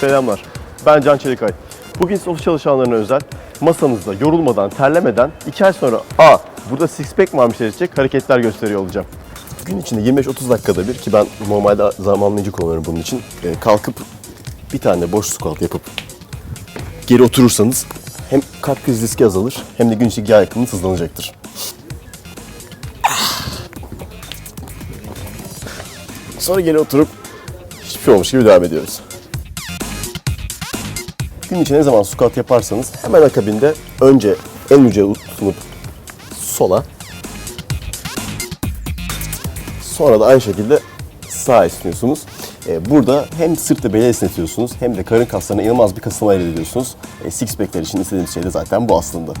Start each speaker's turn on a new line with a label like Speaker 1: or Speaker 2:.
Speaker 1: Selamlar. Ben Can Çelikay. Bugün ofis çalışanlarına özel masanızda yorulmadan, terlemeden 2 ay sonra A. Burada six pack varmış edecek hareketler gösteriyor olacağım. Gün içinde 25-30 dakikada bir ki ben normalde zamanlayıcı kullanıyorum bunun için. e, kalkıp bir tane boş squat yapıp geri oturursanız hem kalp krizi riski azalır hem de gün içi yağ yakımınız hızlanacaktır. Sonra geri oturup hiçbir şey olmuş gibi devam ediyoruz. Gün içinde ne zaman squat yaparsanız hemen akabinde önce en uca sunup sola sonra da aynı şekilde sağa esniyorsunuz. Ee, Burada hem sırt ve beli esnetiyorsunuz hem de karın kaslarına inanılmaz bir kasılma elde ediyorsunuz. E, Six pack'ler için istediğimiz şey de zaten bu aslında.